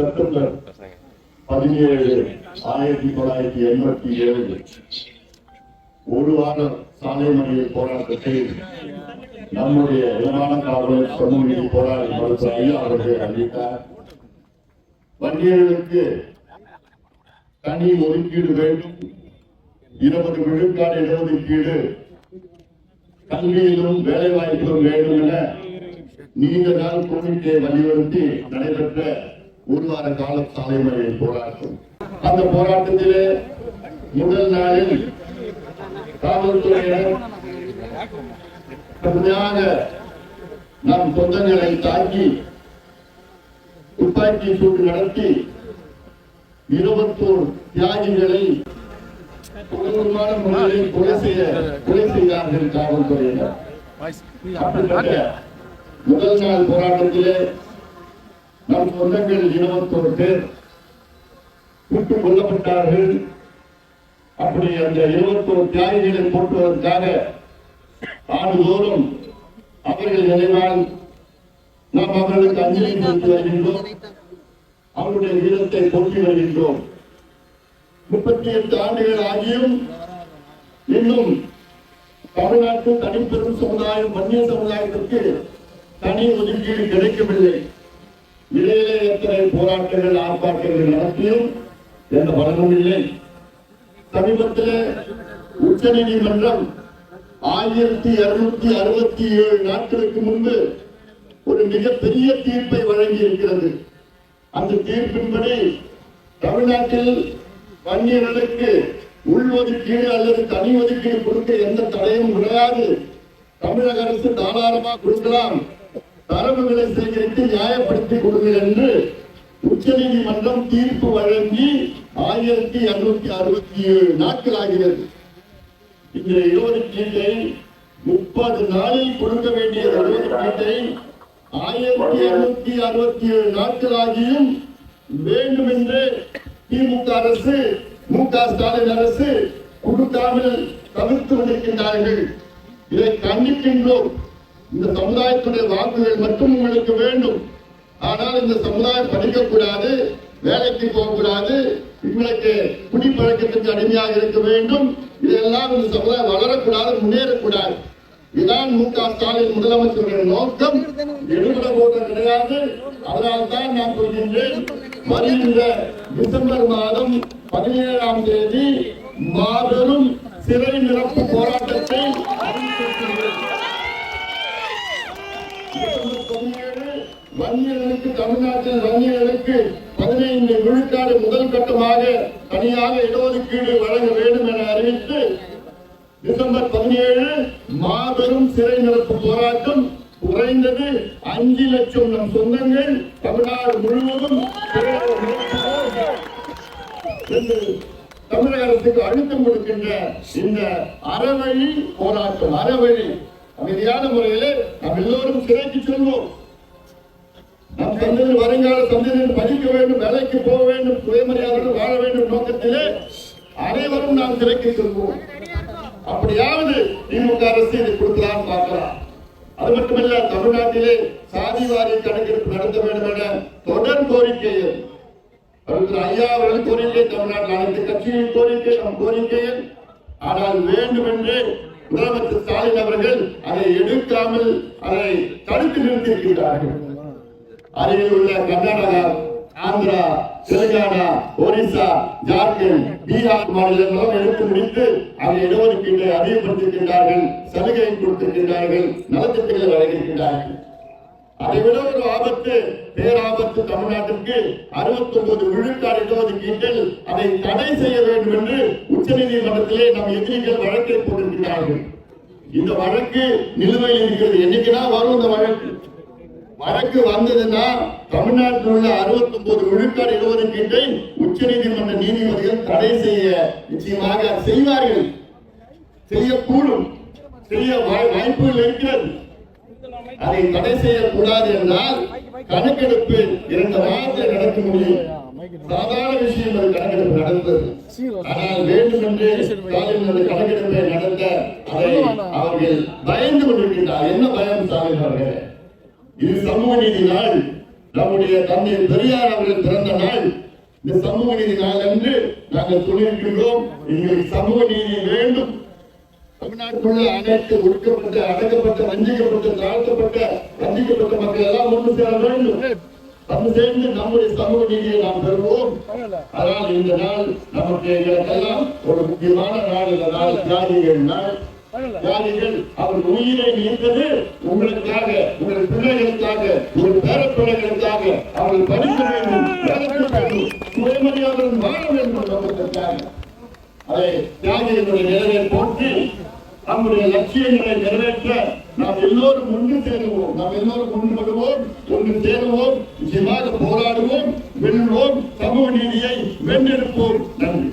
September பதினேழு ஆயிரத்தி தொள்ளாயிரத்தி எண்பத்தி ஏழு. ஒரு வாரம் சாலை மறியல் போராட்டத்தை நம்முடைய இளமான காவலர் சமூக போராளி மருத்துவ ஐயா அவர்கள் அறிவித்தார் வங்கியர்களுக்கு தனி ஒதுக்கீடு வேண்டும். இருபது விழுக்காடு இடஒதுக்கீடு கல்வியிலும் வேலை வாய்ப்பிலும் வேண்டும் என நீண்ட நாள் கோரிக்கையை வலியுறுத்தி நடைபெற்ற ஒரு வார கால சாலை மறியல் போராட்டம். அந்த போராட்டத்திலே முதல் நாளில் காவல்துறையினர் கடுமையாக நம் சொந்தங்களை தாக்கி துப்பாக்கி சூடு நடத்தி இருபத்தோர் தியாகிகளை கொடூரமான முறையில் கொலை செய்ய கொலை செய்தார்கள் காவல்துறையினர். முதல் நாள் போராட்டத்திலே நம் சொந்தங்கள் இருபத்தோரு பேர் சுட்டுக் கொல்லப்பட்டார்கள். அப்படி அந்த இருபத்தோரு தியாகிகளை போட்டுவதற்காக ஆண்டுதோறும் அவர்கள் நினைவால் நாம் அவர்களுக்கு அஞ்சலி செலுத்தி வருகின்றோம். அவருடைய வீரத்தை போற்றி வருகின்றோம். முப்பத்தி எட்டு ஆண்டுகள் ஆகியும் இன்னும் தமிழ்நாட்டு தனிப்பெரும் சமுதாயம் மன்னிய சமுதாயத்திற்கு தனி ஒதுக்கீடு கிடைக்கவில்லை. இடையிலே எத்தனை போராட்டங்கள் ஆர்ப்பாட்டங்கள் நடத்தியும் எந்த பலனும் இல்லை. சமீபத்தில் உச்ச நீதிமன்றம் ஆயிரத்தி இருநூத்தி அறுபத்தி ஏழு நாட்களுக்கு முன்பு ஒரு மிகப்பெரிய தீர்ப்பை வழங்கி இருக்கிறது அந்த தீர்ப்பின்படி தமிழ்நாட்டில் வன்னியர்களுக்கு உள்ஒதுக்கீடு அல்லது தனி ஒதுக்கீடு கொடுக்க எந்த தடையும் கிடையாது. தமிழக அரசு தாராளமாக கொடுக்கலாம். தரவுகளை சேகரித்து நியாயப்படுத்தி கொடுங்கள் என்று உச்ச நீதிமன்றம் தீர்ப்பு வழங்கி ஆயிரத்தி இருநூத்தி அறுபத்தி ஏழு நாட்கள் ஆகிறது. இந்த இடஒதுக்கீட்டை முப்பது நாளில் கொடுக்க வேண்டிய இடஒதுக்கீட்டை ஆயிரத்தி இருநூத்தி அறுபத்தி ஏழு நாட்கள் ஆகியும் வேண்டும் என்று திமுக அரசு மு க ஸ்டாலின் அரசு கொடுக்காமல் தவிர்த்து கொண்டிருக்கின்றார்கள். இதை கண்டிக்கின்றோம். இந்த சமுதாயத்துடைய வாக்குகள் மட்டும் உங்களுக்கு வேண்டும். ஆனால் இந்த சமுதாயம் படிக்கக்கூடாது வேலைக்கு போகக்கூடாது உங்களுக்கு குடிப்பழக்கத்துக்கு அடிமையாக இருக்க வேண்டும். இதெல்லாம் இந்த சமுதாயம் வளரக்கூடாது முன்னேறக்கூடாது. இதுதான் மு க. ஸ்டாலின் முதலமைச்சருடைய நோக்கம். எடுபட போவது கிடையாது. அதனால் தான் நான் சொல்கின்றேன் வருகின்ற டிசம்பர் மாதம் பதினேழாம் தேதி மாபெரும் சிறை நிரப்பு போராட்டத்தை அறிவித்திருக்கின்றேன். வன்னியர்களுக்கு தமிழ்நாட்டில் வன்னியர்களுக்கு பதினைந்து விழுக்காடு முதல் கட்டமாக தனியாக இடஒதுக்கீடு வழங்க வேண்டும் என அறிவித்து டிசம்பர் பதினேழு மாபெரும் சிறை நிரப்பு போராட்டம் குறைந்தது அஞ்சு லட்சம் நம் சொந்தங்கள் தமிழ்நாடு முழுவதும் தமிழக அரசுக்கு அழுத்தம் கொடுக்கின்ற இந்த அறவழி போராட்டம் அறவழி அமைதியான முறையிலே நாம் எல்லோரும் சிறைக்கு செல்வோம். நம் சந்ததி வருங்கால சந்ததியில் படிக்க வேண்டும் வேலைக்கு போக வேண்டும் சுயமரியாதையோடு வாழ வேண்டும் நோக்கத்திலே அனைவரும் நாம் சிறைக்கு செல்வோம். அப்படியாவது திமுக அரசு இதை கொடுக்கலாம் பார்க்கலாம். அது மட்டுமல்ல தமிழ்நாட்டிலே சாதி வாரிய கணக்கெடுப்பு நடத்த வேண்டும் என தொடர் கோரிக்கை அவர்கள் ஐயா அவர்கள் கோரிக்கை தமிழ்நாட்டில் அனைத்து கட்சிகளின் கோரிக்கை நம் கோரிக்கையில் ஆனால் வேண்டும் என்று முதலமைச்சர் ஸ்டாலின் அவர்கள் அதை எடுக்காமல் அதை தடுத்து நிறுத்தியிருக்கிறார்கள் அருகில் உள்ள கர்நாடகா ஆந்திரா தெலுங்கானா ஒரிசா ஜார்க்கண்ட் பீகார் மாநிலங்களும் எடுத்து முடித்து அதை இடஒதுக்கீட்டை அதிகப்படுத்தியிருக்கின்றார்கள் சலுகை கொடுத்திருக்கின்றார்கள் நலத்திட்டங்களை வழங்கியிருக்கின்றார்கள். அதை விட ஒரு ஆபத்து பேராபத்து தமிழ்நாட்டிற்கு அறுபத்தி ஒன்பது விழுக்காடு இடஒதுக்கீட்டில் அதை தடை செய்ய வேண்டும் என்று உச்சநீதிமன்றத்திலே நம் எதிரிகள் வழக்கை போட்டிருக்கிறார்கள். இந்த வழக்கு நிலுவையில் இருக்கிறது. என்னைக்குதான் வரும் இந்த வழக்கு? வழக்கு வந்ததுன்னா தமிழ்நாட்டில் உள்ள 69 விழுக்காடு இடஒதுக்கீட்டை உச்சநீதிமன்ற நீதிபதிகள் தடை செய்ய நிச்சயமாக செய்வார்கள். செய்யக்கூடும். செய்ய வாய்ப்புகள் இருக்கிறது. அதை தடை செய்யக்கூடாது என்றால் கணக்கெடுப்பு இரண்டு வாரத்தில் நடக்க முடியும். சாதாரண விஷயம் அது கணக்கெடுப்பு நடந்தது. ஆனால் வேண்டும் என்று ஸ்டாலின் அந்த கணக்கெடுப்பை நடத்த அதை அவர்கள் பயந்து கொண்டிருக்கின்றார். என்ன பயம் ஸ்டாலின் அவர்களே? இது சமூக நீதி நாள். நம்முடைய தந்தை பெரியார் அவர்கள் பிறந்த நாள். இந்த சமூக நீதி நாள் என்று நாங்கள் சொல்லியிருக்கின்றோம் எங்களுக்கு சமூக நீதி வேண்டும். தமிழ்நாட்டுக்குள்ள அனைத்து ஒடுக்கப்பட்ட அடக்கப்பட்ட வஞ்சிக்கப்பட்ட தாழ்த்தப்பட்ட வஞ்சிக்கப்பட்ட மக்கள் எல்லாம் ஒன்று சேர வேண்டும். வந்து சேர்ந்து நம்முடைய சமூக நீதியை நாம் பெறுவோம். அதனால் இந்த நாள் நமக்கு எங்களுக்கெல்லாம் ஒரு முக்கியமான நாள் இந்த நாள் தியாகிகள் நாள். தியாகிகள் அவர் உயிரை உங்களுக்காக உங்கள் பிள்ளைகளுக்காக உங்கள் பேரப்பிள்ளைகளுக்காக அவர்கள் படிக்க வேண்டும் சுயமரியாதையுடன் வாழ வேண்டும் என்பதற்காக. அதை தியாகிகளுடைய நிலையை போற்றி நம்முடைய லட்சியங்களை நிறைவேற்ற நாம் எல்லோரும் ஒன்று சேருவோம். நாம் எல்லோரும் ஒன்றுபடுவோம் ஒன்று சேருவோம் நிச்சயமாக போராடுவோம் வெல்வோம் சமூக நீதியை வென்றெடுப்போம். நன்றி.